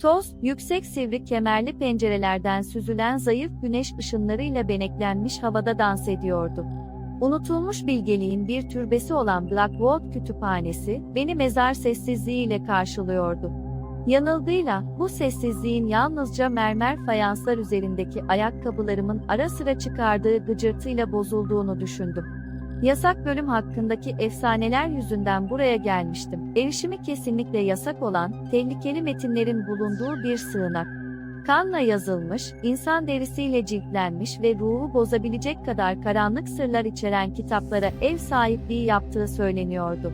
Toz, yüksek sivri kemerli pencerelerden süzülen zayıf güneş ışınlarıyla beneklenmiş havada dans ediyordu. Unutulmuş bilgeliğin bir türbesi olan Blackwood Kütüphanesi, beni mezar sessizliğiyle karşılıyordu. Yanılgıyla, bu sessizliğin yalnızca mermer fayanslar üzerindeki ayakkabılarımın ara sıra çıkardığı gıcırtıyla bozulduğunu düşündüm. Yasak bölüm hakkındaki efsaneler yüzünden buraya gelmiştim. Erişimi kesinlikle yasak olan, tehlikeli metinlerin bulunduğu bir sığınak. Kanla yazılmış, insan derisiyle ciltlenmiş ve ruhu bozabilecek kadar karanlık sırlar içeren kitaplara ev sahipliği yaptığı söyleniyordu.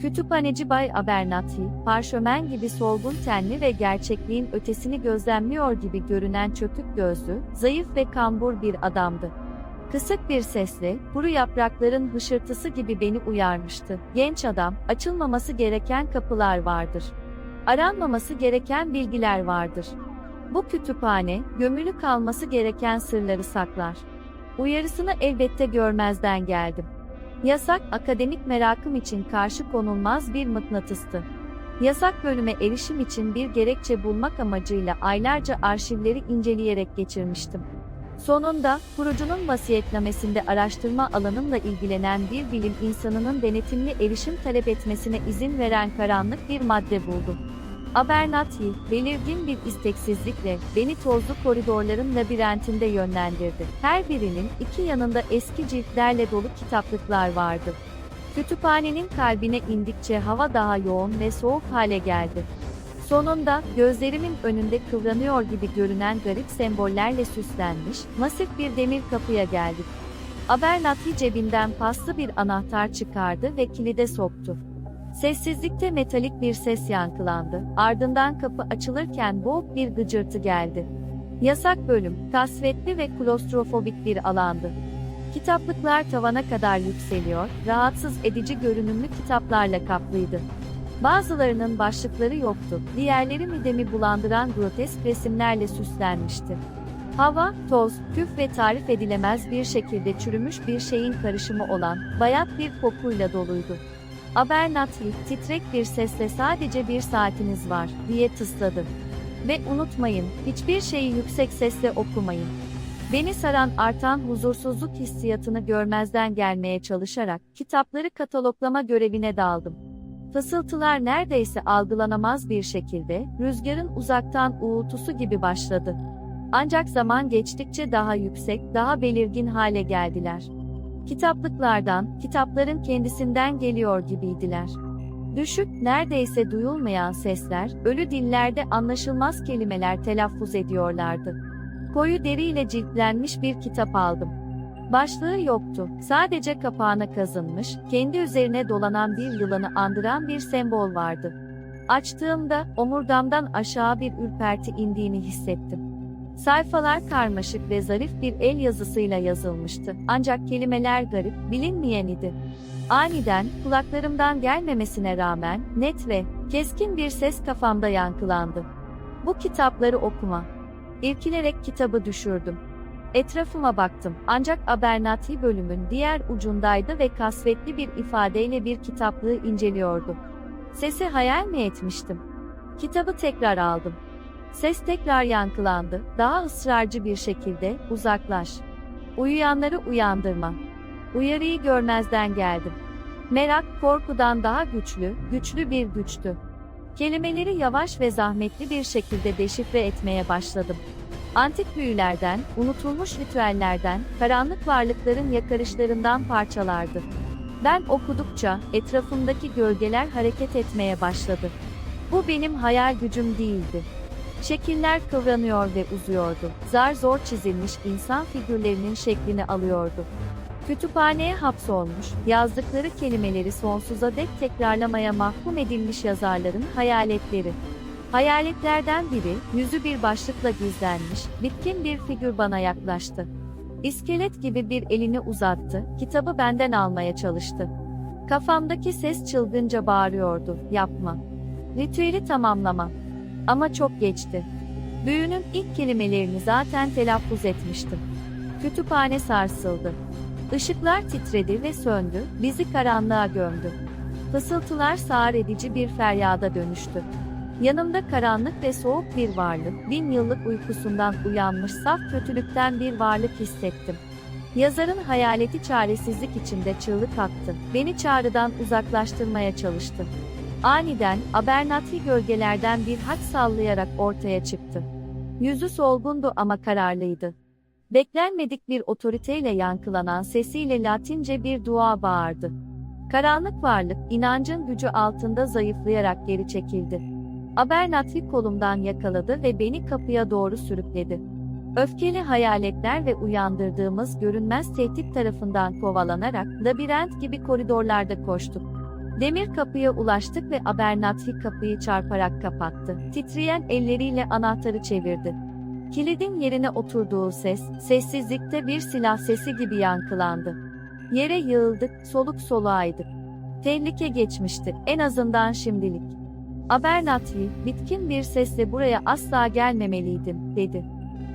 Kütüphaneci Bay Abernathy, parşömen gibi solgun tenli ve gerçekliğin ötesini gözlemliyor gibi görünen çökük gözlü, zayıf ve kambur bir adamdı. Kısık bir sesle, kuru yaprakların hışırtısı gibi beni uyarmıştı. Genç adam, açılmaması gereken kapılar vardır. Aranmaması gereken bilgiler vardır. Bu kütüphane, gömülü kalması gereken sırları saklar. Uyarısını elbette görmezden geldim. Yasak, akademik merakım için karşı konulmaz bir mıknatıstı. Yasak bölüme erişim için bir gerekçe bulmak amacıyla aylarca arşivleri inceleyerek geçirmiştim. Sonunda, kurucunun vasiyetnamesinde araştırma alanımla ilgilenen bir bilim insanının denetimli erişim talep etmesine izin veren karanlık bir madde buldum. Abernathy, belirgin bir isteksizlikle, beni tozlu koridorların labirentinde yönlendirdi. Her birinin iki yanında eski ciltlerle dolu kitaplıklar vardı. Kütüphanenin kalbine indikçe hava daha yoğun ve soğuk hale geldi. Sonunda, gözlerimin önünde kıvranıyor gibi görünen garip sembollerle süslenmiş, masif bir demir kapıya geldik. Abernathy cebinden paslı bir anahtar çıkardı ve kilide soktu. Sessizlikte metalik bir ses yankılandı, ardından kapı açılırken boğuk bir gıcırtı geldi. Yasak bölüm, kasvetli ve klostrofobik bir alandı. Kitaplıklar tavana kadar yükseliyor, rahatsız edici görünümlü kitaplarla kaplıydı. Bazılarının başlıkları yoktu, diğerleri midemi bulandıran grotesk resimlerle süslenmişti. Hava, toz, küf ve tarif edilemez bir şekilde çürümüş bir şeyin karışımı olan, bayat bir kokuyla doluydu. Abernathy, titrek bir sesle sadece bir saatiniz var, diye tısladı. Ve unutmayın, hiçbir şeyi yüksek sesle okumayın. Beni saran artan huzursuzluk hissiyatını görmezden gelmeye çalışarak, kitapları kataloglama görevine daldım. Fısıltılar neredeyse algılanamaz bir şekilde, rüzgarın uzaktan uğultusu gibi başladı. Ancak zaman geçtikçe daha yüksek, daha belirgin hale geldiler. Kitaplıklardan, kitapların kendisinden geliyor gibiydiler. Düşük, neredeyse duyulmayan sesler, ölü dillerde anlaşılmaz kelimeler telaffuz ediyorlardı. Koyu deriyle ciltlenmiş bir kitap aldım. Başlığı yoktu, sadece kapağına kazınmış, kendi üzerine dolanan bir yılanı andıran bir sembol vardı. Açtığımda, omurgamdan aşağı bir ürperti indiğini hissettim. Sayfalar karmaşık ve zarif bir el yazısıyla yazılmıştı. Ancak kelimeler garip, bilinmeyen idi. Aniden, kulaklarımdan gelmemesine rağmen, net ve keskin bir ses kafamda yankılandı. Bu kitapları okuma. İrkilerek kitabı düşürdüm. Etrafıma baktım, ancak Abernathy bölümün diğer ucundaydı ve kasvetli bir ifadeyle bir kitaplığı inceliyordu. Sesi hayal mi etmiştim? Kitabı tekrar aldım. Ses tekrar yankılandı, daha ısrarcı bir şekilde, uzaklaş. Uyuyanları uyandırma. Uyarıyı görmezden geldim. Merak, korkudan daha güçlü, güçlü bir güçtü. Kelimeleri yavaş ve zahmetli bir şekilde deşifre etmeye başladım. Antik büyülerden, unutulmuş ritüellerden, karanlık varlıkların yakarışlarından parçalardı. Ben okudukça, etrafımdaki gölgeler hareket etmeye başladı. Bu benim hayal gücüm değildi. Şekiller kıvranıyor ve uzuyordu. Zar zor çizilmiş insan figürlerinin şeklini alıyordu. Kütüphaneye hapsolmuş, yazdıkları kelimeleri sonsuza dek tekrarlamaya mahkum edilmiş yazarların hayaletleri. Hayaletlerden biri, yüzü bir başlıkla gizlenmiş, bitkin bir figür bana yaklaştı. İskelet gibi bir elini uzattı, kitabı benden almaya çalıştı. Kafamdaki ses çılgınca bağırıyordu, yapma. Ritüeli tamamlama. Ama çok geçti. Büyünün ilk kelimelerini zaten telaffuz etmiştim. Kütüphane sarsıldı. Işıklar titredi ve söndü, bizi karanlığa gömdü. Fısıltılar sağır edici bir feryada dönüştü. Yanımda karanlık ve soğuk bir varlık, bin yıllık uykusundan uyanmış saf kötülükten bir varlık hissettim. Yazarın hayaleti çaresizlik içinde çığlık attı. Beni çağrıdan uzaklaştırmaya çalıştı. Aniden, Abernathy gölgelerden bir haç sallayarak ortaya çıktı. Yüzü solgundu ama kararlıydı. Beklenmedik bir otoriteyle yankılanan sesiyle Latince bir dua bağırdı. Karanlık varlık, inancın gücü altında zayıflayarak geri çekildi. Abernathy kolumdan yakaladı ve beni kapıya doğru sürükledi. Öfkeli hayaletler ve uyandırdığımız görünmez tehdit tarafından kovalanarak labirent gibi koridorlarda koştuk. Demir kapıya ulaştık ve Abernathy kapıyı çarparak kapattı. Titreyen elleriyle anahtarı çevirdi. Kilidin yerine oturduğu ses, sessizlikte bir silah sesi gibi yankılandı. Yere yığıldık, soluk soluğaydık. Tehlike geçmişti, en azından şimdilik. Abernathy, bitkin bir sesle buraya asla gelmemeliydin, dedi.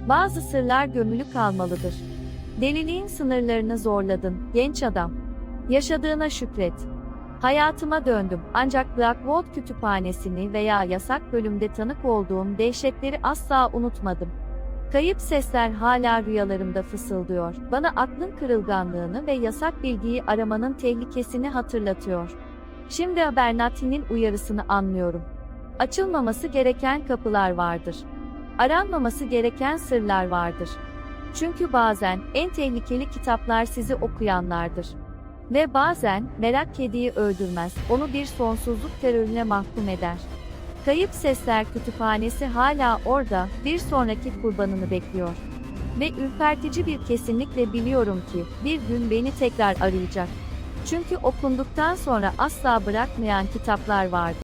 Bazı sırlar gömülü kalmalıdır. Deliliğin sınırlarını zorladın, genç adam. Yaşadığına şükret. Hayatıma döndüm ancak Blackwood kütüphanesini veya yasak bölümde tanık olduğum dehşetleri asla unutmadım. Kayıp sesler hala rüyalarımda fısıldıyor. Bana aklın kırılganlığını ve yasak bilgiyi aramanın tehlikesini hatırlatıyor. Şimdi Abernathy'nin uyarısını anlıyorum. Açılmaması gereken kapılar vardır. Aranmaması gereken sırlar vardır. Çünkü bazen en tehlikeli kitaplar sizi okuyanlardır. Ve bazen merak kediyi öldürmez, onu bir sonsuzluk terörüne mahkum eder. Kayıp Sesler Kütüphanesi hala orada, bir sonraki kurbanını bekliyor. Ve ürpertici bir kesinlikle biliyorum ki, bir gün beni tekrar arayacak. Çünkü okunduktan sonra asla bırakmayan kitaplar vardı.